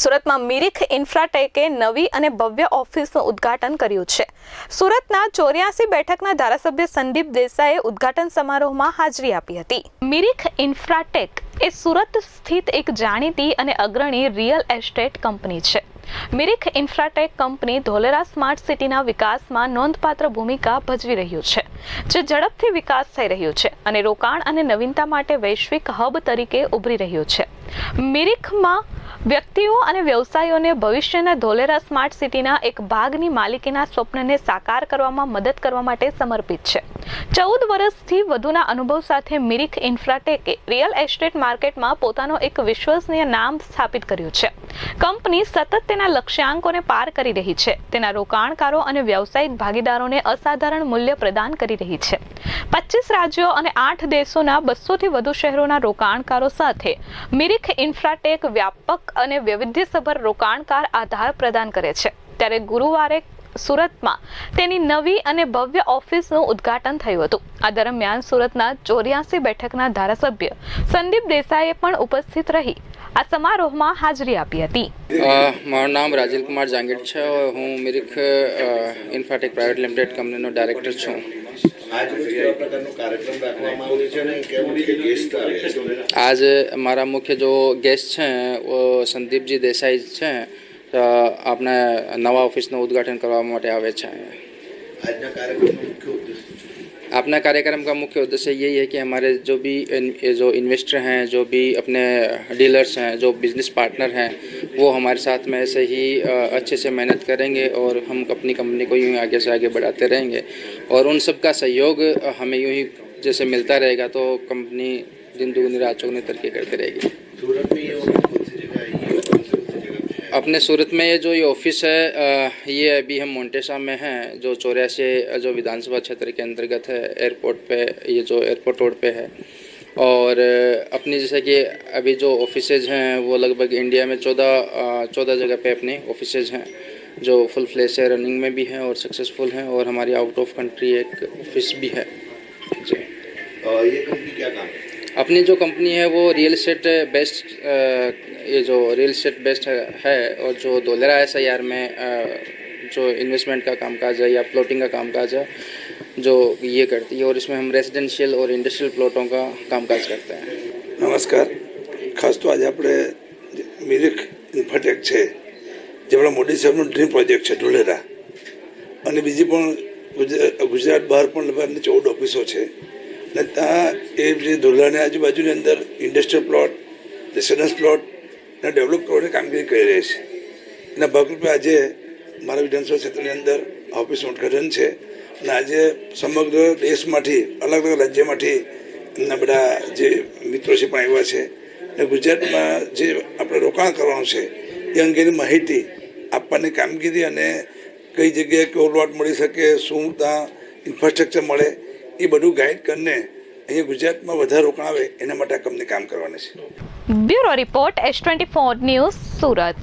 સુરતમાં મિરિખ ઇન્ફ્રાટેકે નવી અને ભવ્ય ઓફિસનું ઉદ્ઘાટન કર્યું છે. સુરતના ચોર્યાસી બેઠકના ધારાસભ્ય સંદીપ દેસાઈએ ઉદ્ઘાટન સમારોહમાં હાજરી આપી હતી. મિરિખ ઇન્ફ્રાટેક એ સુરત સ્થિત એક જાણીતી અને અગ્રણી રિયલ એસ્ટેટ કંપની છે. Mirik infratech company Dholera smart સિટીના વિકાસમાં નોંધપાત્ર ભૂમિકા ભજવી રહ્યું છે, જે ઝડપથી વિકાસ થઈ રહ્યું છે અને રોકાણ અને નવીનતા માટે વૈશ્વિક હબ તરીકે ઉભરી રહ્યું છે. મિરિખમાં વ્યક્તિઓ અને વ્યવસાયોને ભવિષ્યના ધોલેરા સ્માર્ટ સિટીના એક ભાગની માલિકીના સ્વપ્નને સાકાર કરવામાં મદદ કરવા માટે સમર્પિત છે. ચૌદ વર્ષથી વધુના અનુભવ સાથે મિરિક ઇન્ફ્રાટેકે રિયલ એસ્ટેટ માર્કેટમાં પોતાનો એક વિશ્વસનીય નામ સ્થાપિત કર્યું છે. કંપની સતત તેના લક્ષ્યાંકોને પાર કરી રહી છે. તેના રોકાણકારો અને વ્યવસાયિક ભાગીદારોને અસાધારણ મૂલ્ય પ્રદાન કરી રહી છે. પચીસ રાજ્યો અને આઠ દેશોના બસોથી વધુ શહેરોના રોકાણકારો સાથે મિરિખ ઇન્ફ્રાટેક વ્યાપક અને વૈવિધ્યસભર રોકાણકાર આધાર પ્રદાન કરે છે. ત્યારે ગુરુવારે સુરતમાં તેની નવી અને ભવ્ય ઓફિસનું ઉદ્ઘાટન થયું હતું. આ દરમિયાન સુરતના ચોર્યાસી બેઠકના ધારાસભ્ય સંદીપ દેસાઈએ પણ ઉપસ્થિત રહી. આ સમારોહમાં હાજરી આપી હતી. મારું નામ રાજીવ કુમાર જાંગીર છે. હું મિરિક ઇન્ફાટેક પ્રાઇવેટ લિમિટેડ કંપનીનો ડાયરેક્ટર છું. આજ મારા મુખ્ય જો ગેસ્ટ છે સંદીપજી દેસાઈ છે આપણે નવા ઓફિસનું ઉદ્ઘાટન કરવા માટે આવે છે. આજના अपना कार्यक्रम का मुख्य उद्देश्य यही है कि हमारे जो भी इन- जो इन्वेस्टर हैं, जो भी अपने डीलर्स हैं, जो बिज़नेस पार्टनर हैं, वो हमारे साथ में ऐसे ही अच्छे से मेहनत करेंगे और हम अपनी कंपनी को यूँ आगे से आगे बढ़ाते रहेंगे। और उन सब का सहयोग हमें यूँ ही जैसे मिलता रहेगा तो कंपनी दिन दुगनी रात चौगनी तरक्की करती रहेगी सूरत में ये ऑफ़िस कौन सी जगह है ये ऑफ़िस कौन सी जगह पे है अपने सूरत में ये जो ये ऑफ़िस है ये अभी हम मोन्टेसा में हैं, जो चौरासी, जो विधानसभा क्षेत्र के अंतर्गत है, एयरपोर्ट पे, ये जो एयरपोर्ट रोड पे है। और अपनी जैसे कि अभी जो ऑफिसेज हैं, वो लगभग इंडिया में चौदह चौदह जगह पे अपने ऑफिसेज हैं, जो फुल फ्लेज से रनिंग में भी हैं और सक्सेसफुल हैं, और हमारी आउट ऑफ़ कंट्री एक ऑफ़िस भी है। जी। ये कंपनी क्या काम है? अपनी जो कंपनी है वो रियल एस्टेट बेस्ट अ, ये जो रियल एस्टेट बेस्ट है, है और जो धोलेरा एस में अ, जो इन्वेस्टमेंट का कामकाज है या प्लॉटिंग का कामकाज है जो ये करती है और इसमें हम रेजिडेंशियल और इंडस्ट्रियल प्लॉटों का कामकाज करते हैं નમસ્કાર ખાસ તો આજે આપણે મિરિક ઇન્ફાટેક છે જે આપણા મોદી સાહેબનો ડ્રીમ પ્રોજેક્ટ છે ઢોલેરા અને બીજી પણ ગુજરાત ગુજરાત બહાર પણ લગભગ એમની ચૌદ ઓફિસો છે અને ત્યાં એ જે ધોલેરાની આજુબાજુની અંદર ઇન્ડસ્ટ્રીયલ પ્લોટ રેસિડન્સ પ્લોટ ને ડેવલપ કરવાની કામગીરી કરી રહી છે. એના ભાગરૂપે આજે મારા વિધાનસભા ક્ષેત્રની અંદર ઓફિસનું ઉદ્ઘાટન છે અને આજે સમગ્ર દેશમાંથી, અલગ અલગ રાજ્યમાંથી એમના બધા જે મિત્રો છે, પણ આવ્યા છે અને ગુજરાતમાં જે આપણે રોકાણ કરવાનું છે, એ અંગેની માહિતી આપવાની કામગીરી અને કઈ જગ્યાએ કેવો પ્લોટ મળી શકે, શું ત્યાં ઇન્ફ્રાસ્ટ્રક્ચર મળે એ બધું ગાઈડ કરીને અહીંયા ગુજરાતમાં વધારે રોકાણ આવે, એના માટે આ કામ કરવાની છે. Bureau report S twenty four news Surat.